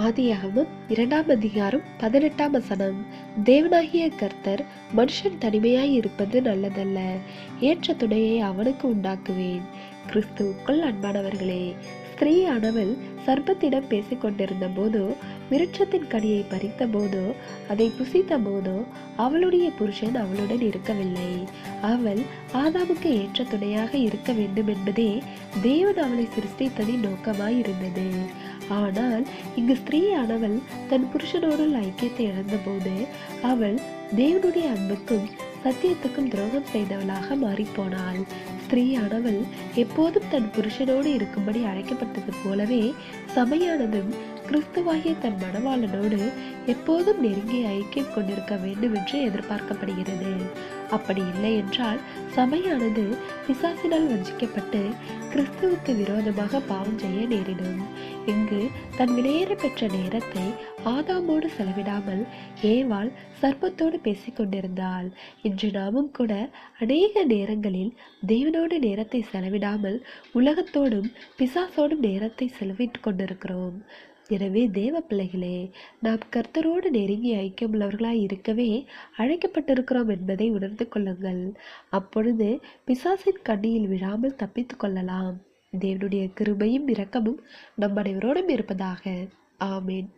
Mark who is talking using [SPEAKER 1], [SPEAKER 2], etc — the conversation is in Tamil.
[SPEAKER 1] ஆதியாகமம் இரண்டாம் அதிகாரம் பதினெட்டாம் வசனம். தேவனாகிய கர்த்தர் மனுஷன் தனிமையாய் இருப்பது நல்லதல்ல. ஏற்ற துணையை அவனுக்கு உண்டாக்குவேன். கிறிஸ்துவுக்குள் அன்பானவர்களே ஸ்திரீயானவள் சர்ப்பத்திடம் பேசிக் கொண்டிருந்த போதோ விருட்சத்தின் கனியை பறித்த போதோ அதை புசித்த போதோ அவளுடைய புருஷன் அவளுடன் இருக்கவில்லை. அவள் ஆதாமுக்கு ஏற்ற துணையாக இருக்க வேண்டும் என்பதே தேவன் அவளை சிருஷ்டித்ததின் நோக்கமாய் இருந்தது ஆனால் இங்கு ஸ்திரீயானவள் தன் புருஷனோடு ஐக்கியத்தை இழந்தபோது அவள் தேவனுடைய அன்புக்கும் சத்தியத்துக்கும் துரோகம் செய்தவளாக மாறிப்போனாள். ஸ்திரீயானவள் எப்போதும் தன் புருஷனோடு இருக்கும்படி அழைக்கப்பட்டது போலவே சபையானதும் கிறிஸ்துவாகிய தன் மணவாளனோடு எப்போதும் நெருங்கிய ஐக்கியம் கொண்டிருக்க வேண்டும் என்று எதிர்பார்க்கப்படுகிறது. அப்படி இல்லை என்றால் சபையானது பிசாசினால் வஞ்சிக்கப்பட்டு கிறிஸ்துவுக்கு விரோதமாக பாவம் செய்ய நேரிடும். இங்கு தன் விலையேற பெற்ற நேரத்தை ஆதாமோடு செலவிடாமல் ஏவாள் சர்ப்பத்தோடு பேசிக்கொண்டிருந்தாள் இன்று நாமும் கூட அநேக நேரங்களில் தேவனோடு நேரத்தை செலவிடாமல் உலகத்தோடும் பிசாசோடும் நேரத்தை செலவிட்டு கொண்டிருக்கிறோம். எனவே தேவ பிள்ளைகளே நாம் கர்த்தரோடு நெருங்கி ஐக்கியமுள்ளவர்களாய் இருக்கவே அழைக்கப்பட்டிருக்கிறோம் என்பதை உணர்ந்து கொள்ளுங்கள். அப்பொழுது பிசாசின் கண்ணியில் விழாமல் தப்பித்து கொள்ளலாம். தேவனுடைய கிருபையும் இரக்கமும் நம் அனைவரோடும் இருப்பதாக. ஆமேன்.